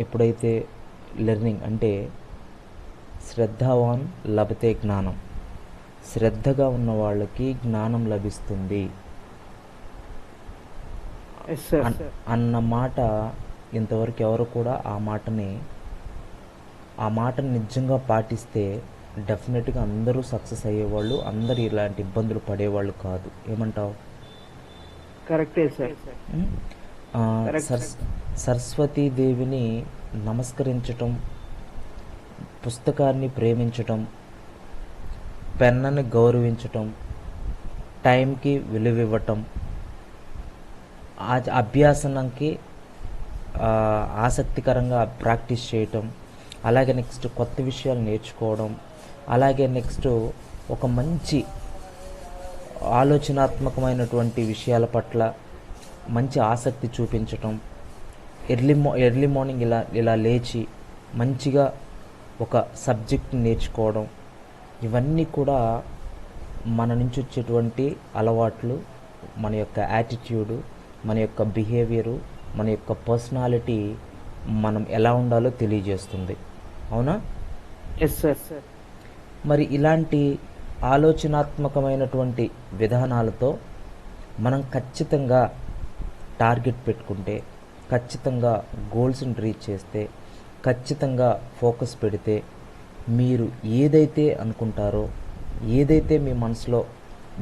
ఎప్పుడైతే లెర్నింగ్ అంటే శ్రద్ధావాన్ లభతే జ్ఞానం. శ్రద్ధగా ఉన్న వాళ్ళకి జ్ఞానం లభిస్తుంది. అన్న మాట ఇంతవరకు ఎవరు కూడా ఆ మాటని ఆ మాటని నిజంగా పాటిస్తే డెఫినెట్గా అందరూ సక్సెస్ అయ్యేవాళ్ళు అందరూ ఇలాంటి ఇబ్బందులు పడేవాళ్ళు కాదు. ఏమంటావు? కరెక్టే సార్ సరస్వతీదేవిని నమస్కరించటం పుస్తకాన్ని ప్రేమించటం పెన్నని గౌరవించటం టైంకి విలువివ్వటం ఆ- అభ్యాసనంకి ఆసక్తికరంగా ప్రాక్టీస్ చేయటం అలాగే నెక్స్ట్ కొత్త విషయాలు నేర్చుకోవడం అలాగే నెక్స్ట్ ఒక మంచి ఆలోచనాత్మకమైనటువంటి విషయాల పట్ల మంచి ఆసక్తి చూపించటం ఎర్లీ మా ఎర్లీ మార్నింగ్ ఇలా ఇలా లేచి మంచిగా ఒక సబ్జెక్ట్ నేర్చుకోవడం ఇవన్నీ కూడా మన నుంచి వచ్చేటువంటి అలవాట్లు మన యొక్క యాటిట్యూడు మన యొక్క బిహేవియరు మన యొక్క పర్సనాలిటీ మనం ఎలా ఉండాలో తెలియజేస్తుంది. అవునా? ఎస్ సార్ మరి ఇలాంటి ఆలోచనాత్మకమైనటువంటి విధానాలతో మనం ఖచ్చితంగా టార్గెట్ పెట్టుకుంటే ఖచ్చితంగా గోల్స్ని రీచ్ చేస్తే ఖచ్చితంగా ఫోకస్ పెడితే మీరు ఏదైతే అనుకుంటారో ఏదైతే మీ మనసులో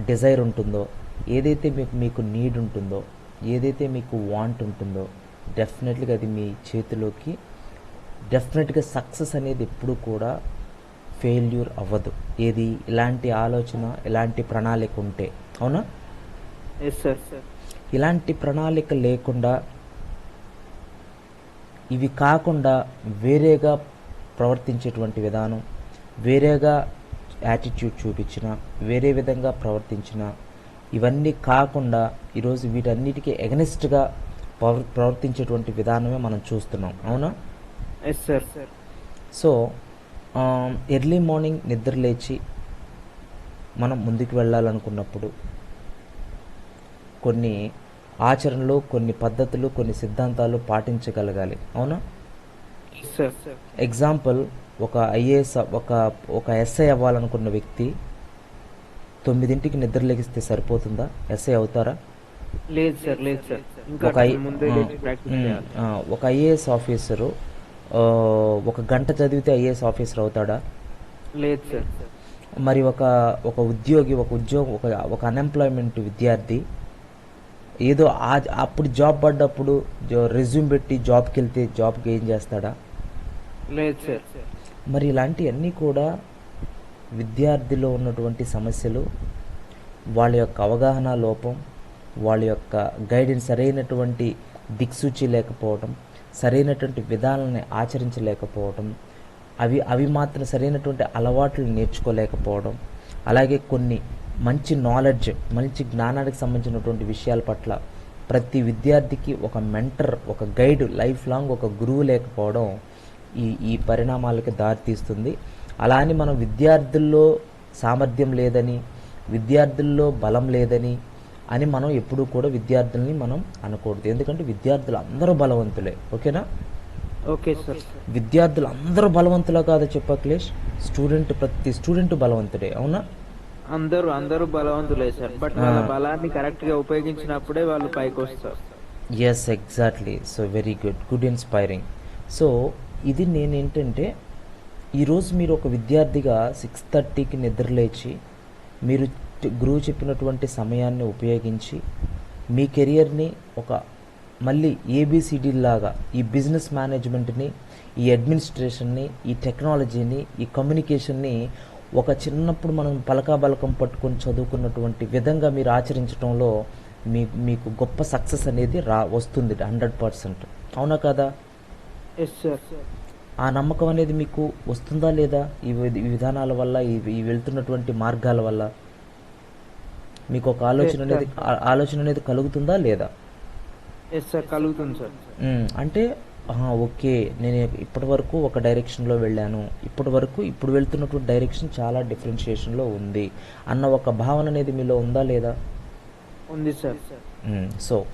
డిజైర్ ఉంటుందో ఏదైతే మీకు మీకు నీడ్ ఉంటుందో ఏదైతే మీకు వాంట్ ఉంటుందో డెఫినెట్గా అది మీ చేతిలోకి డెఫినెట్గా సక్సెస్ అనేది ఎప్పుడు కూడా ఫెయిల్యూర్ అవ్వదు. ఏది ఇలాంటి ఆలోచన ఇలాంటి ప్రణాళిక ఉంటే అవునా? ఇలాంటి ప్రణాళిక లేకుండా ఇవి కాకుండా వేరేగా ప్రవర్తించేటువంటి విధానం వేరేగా యాటిట్యూడ్ చూపించిన వేరే విధంగా ప్రవర్తించిన ఇవన్నీ కాకుండా ఈరోజు వీటన్నిటికీ ఎగనెస్ట్గా ప్రవర్ ప్రవర్తించేటువంటి విధానమే మనం చూస్తున్నాం. అవునా? Yes sir sir so early morning నిద్ర లేచి మనం ముందుకు వెళ్ళాలనుకున్నప్పుడు కొన్ని ఆచరణలు కొన్ని పద్ధతులు కొన్ని సిద్ధాంతాలు పాటించగలగాలి. అవునా? ఎగ్జాంపుల్ ఒక ఐఏఎస్ ఒక ఒక ఎస్ఐ అవ్వాలనుకున్న వ్యక్తి తొమ్మిదింటికి నిద్ర లెగిస్తే సరిపోతుందా? ఎస్ఐ అవుతారా? లేదు సార్ లేదు సార్ ఒక ఐఏఎస్ ఆఫీసరు ఒక గంట చదివితే ఐఏఎస్ ఆఫీసర్ అవుతాడా? లేదు సార్ మరి ఒక ఒక ఉద్యోగి ఒక ఉద్యోగం ఒక ఒక అన్ఎంప్లాయ్మెంట్ విద్యార్థి ఏదో ఆ అప్పుడు జాబ్ పడ్డప్పుడు రెజ్యూమ్ పెట్టి జాబ్కి వెళ్తే జాబ్కి ఏం చేస్తాడా? లేదు సార్. మరి ఇలాంటివన్నీ కూడా విద్యార్థిలో ఉన్నటువంటి సమస్యలు వాళ్ళ యొక్క అవగాహన లోపం వాళ్ళ యొక్క గైడెన్స్ సరైనటువంటి దిక్సూచి లేకపోవడం సరైనటువంటి విధానాలని ఆచరించలేకపోవడం అవి అవి మాత్రం సరైనటువంటి అలవాట్లు నేర్చుకోలేకపోవడం అలాగే కొన్ని మంచి నాలెడ్జ్ మంచి జ్ఞానానికి సంబంధించినటువంటి విషయాల పట్ల ప్రతి విద్యార్థికి ఒక మెంటర్ ఒక గైడ్ లైఫ్ లాంగ్ ఒక గురువు లేకపోవడం ఈ ఈ పరిణామాలకి దారితీస్తుంది. అలా అని మనం విద్యార్థుల్లో సామర్థ్యం లేదని విద్యార్థుల్లో బలం లేదని అని మనం ఎప్పుడూ కూడా విద్యార్థుల్ని మనం అనకూడదు. ఎందుకంటే విద్యార్థులు అందరూ బలవంతులే. ఓకేనా? Okay sir. విద్యార్థులు అందరూ బలవంతులా కాదో చెప్ప అఖిలేష్. స్టూడెంట్ ప్రతి స్టూడెంట్ బలవంతుడే. అవునా? అందరూ అందరూ బలవంతులే సార్. బట్. వాళ్ళ బలాన్ని కరెక్ట్గా ఉపయోగించినప్పుడే వాళ్ళు పైకి వస్తారు. Yes exactly so very good good inspiring so ఇది నేనేంటంటే ఈరోజు మీరు ఒక విద్యార్థిగా సిక్స్ థర్టీకి నిద్రలేచి మీరు గురువు చెప్పినటువంటి సమయాన్ని ఉపయోగించి మీ కెరియర్ని ఒక మళ్ళీ ఏబిసిడి లాగా ఈ బిజినెస్ మేనేజ్మెంట్ని ఈ అడ్మినిస్ట్రేషన్ని ఈ టెక్నాలజీని ఈ కమ్యూనికేషన్ని ఒక చిన్నప్పుడు మనం పలకా బలకం పట్టుకొని చదువుకున్నటువంటి విధంగా మీరు ఆచరించడంలో మీ మీకు గొప్ప సక్సెస్ అనేది రా వస్తుంది హండ్రెడ్ పర్సెంట్. అవునా కదా? ఎస్ సార్ ఆ నమ్మకం అనేది మీకు వస్తుందా లేదా? ఈ విధానాల వల్ల ఈ వెళ్తున్నటువంటి మార్గాల వల్ల? మీకు ఒక ఆలోచన అనేది ఆలోచన అనేది కలుగుతుందా లేదా? కలుగుతుంది సార్. అంటే ఓకే. నేను ఇప్పటి వరకు ఒక డైరెక్షన్లో వెళ్ళాను. ఇప్పటి వరకు ఇప్పుడు వెళ్తున్నటువంటి డైరెక్షన్ చాలా డిఫరెన్షియేషన్లో ఉంది. అన్న ఒక భావన అనేది మీలో ఉందా లేదా? ఉంది సార్. సో